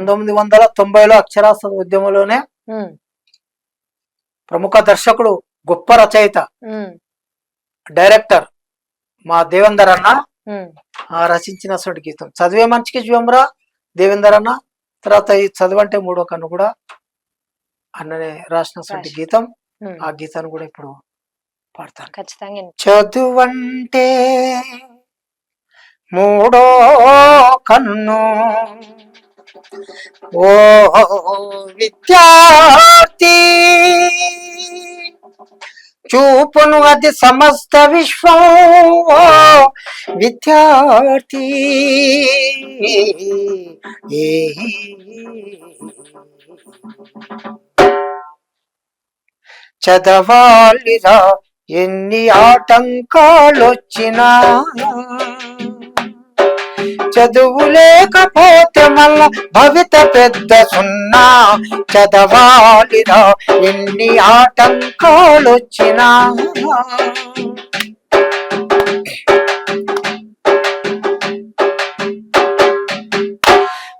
పంతొమ్మిది వందల తొంభైలో అక్షరాస్యత ఉద్యమంలోనే ప్రముఖ దర్శకుడు గొప్ప రచయిత డైరెక్టర్ మా దేవేందర్ అన్న రచించినటువంటి గీతం. చదివే మంచికి జీవంరా దేవేందర్ అన్న? తర్వాత ఈ చదవంటే మూడో కన్ను కూడా అన్ననే రాసినటువంటి రాసి. గీతం. ఆ గీతాన్ని కూడా ఇప్పుడు పాడతాను. ఖచ్చితంగా. చదువంటే మూడో కన్ను ఓ విద్యార్థి! చూపును అది సమస్త విశ్వం. విద్యార్థి! చదవాలిరా ఎన్ని ఆటంకాలొచ్చినా. చదువు లేకపోతే మళ్ళా భవిత పెద్ద సున్నా. చదవాలిరా ఎన్ని ఆటంకాలొచ్చినా.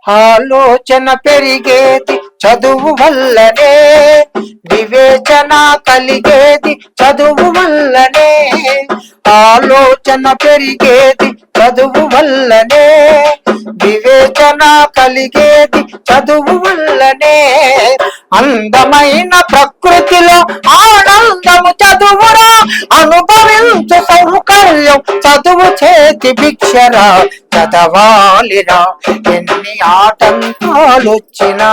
ఆలోచన పెరిగేది చదువు వల్లనే. వివేచన కలిగేది చదువు వల్లనే. ఆలోచన పెరిగేది చదువు వల్లనే వివేచన కలిగేది చదువు వల్లనే. అందమైన ప్రకృతిలో ఆనందము చదువురా అనుభవించు సౌకర్యం చదువు చేతి భిక్షరా. చదవాలిరా ఎన్ని ఆటంకాలొచ్చినా.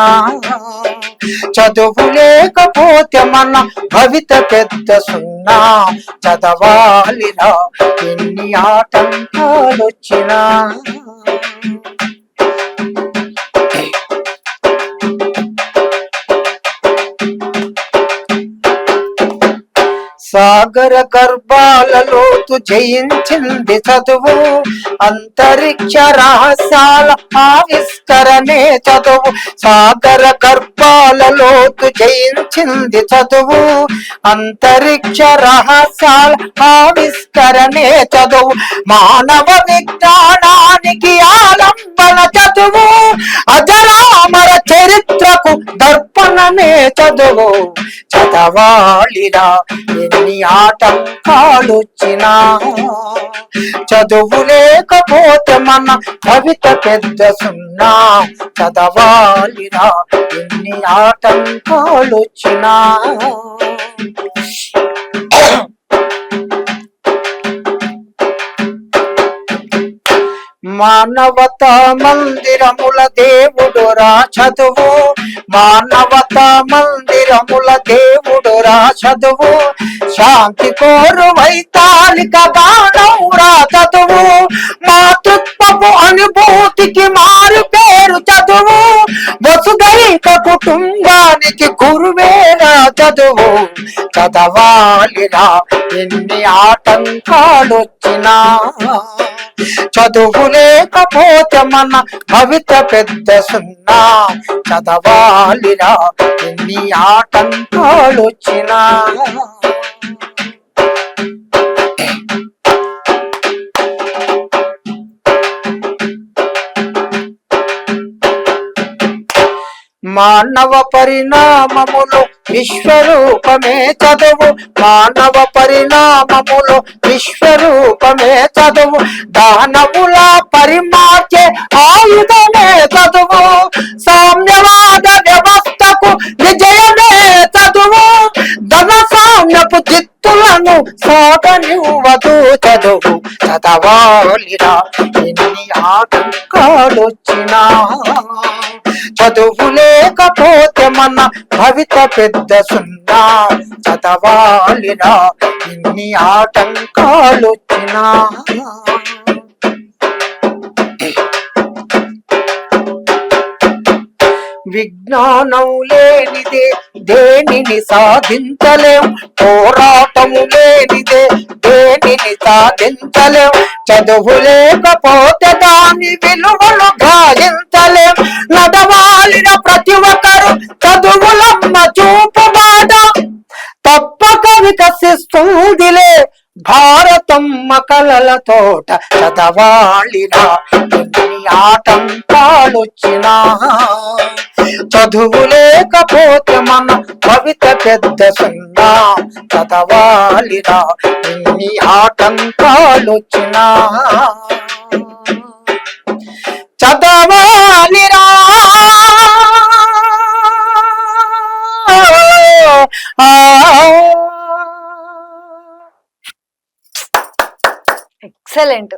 చదువు లేకపోతే మన భవిత పెద్ద సుందర ఉన్నా చదవాలిరా ఎన్ని ఆటంకాలొచ్చినా. సాగర గర్భాలలోతు జయించింది చదువు. అంతరిక్ష రహస్యాల ఆవిష్కరణే చదువు. సాగర గర్భాలలోతు జయించింది చదువు. అంతరిక్ష రహస్యాల ఆవిష్కరణే చదువు. మానవ విజ్ఞానానికి ఆలంబన చదువు. అజరామర చరిత్రకు దర్పణమే చదువు చదవాలిరా. ఎన్ని ఆటంకాలొచ్చినా చదువు లేకపోతే మన కవిత పెద్ద సున్నా. చదవాలిరా ఎన్ని ఆటంకాలొచ్చినా మానవత మందిరముల దేవుడు రా చదువు మానవత మందిరముల దేవుడు రా చదువు శాంతి కోరు వైతాలిక బాణం రా చదువు మాతృత్వపు అనుభూతికి మారు పేరు చదువు. ఇక కుటుంబానికి గురువేరా చదువు. చదవాలిరా ఎన్ని ఆటంకాలొచ్చినా. చదువు లేకపోతే మన కవిత పెద్ద సున్నా. చదవాలిరా ఎన్ని ఆటంకాలొచ్చినా. మానవ పరిణామములు విశ్వరూపమే చదువు. మానవ పరిణామములు విశ్వరూపమే చదువు. దానవుల పరిమార్చే ఆయుధమే చదువు. సామ్యవాద వ్యవస్థకు విజయమే చదువు. ధన సామ్యపు చిత్తులను సాగనివ్వదు చదువు. చదవాలిరా ఎన్ని ఆటంకాలొచ్చినా. చదువు లేకపోతే మన భవిత పెద్ద సున్నా. చదవాలిరా ఇన్ని ఆటంకాలొచ్చినా. విజ్ఞానం లేనిదే దేనిని సాధించలేం. పోరాటము లేనిదే దేనిని సాధించలేం. చదువు లేకపోతే దాని విలువలు గాయించలేం నడవాలిన చదువులమ్మ చూపు మాట తప్పక వికసిస్తుందిలే భారతమ్మ కలల తోట. చదవాలిరా ఎన్ని ఆటంకాలొచ్చినా. చదువు లేకపోతే మన కవిత పెద్ద సున్నా చదవాలిరా ఎన్ని ఆటంకాలొచ్చినా. చదవాలిరా ఎక్సలెంట్.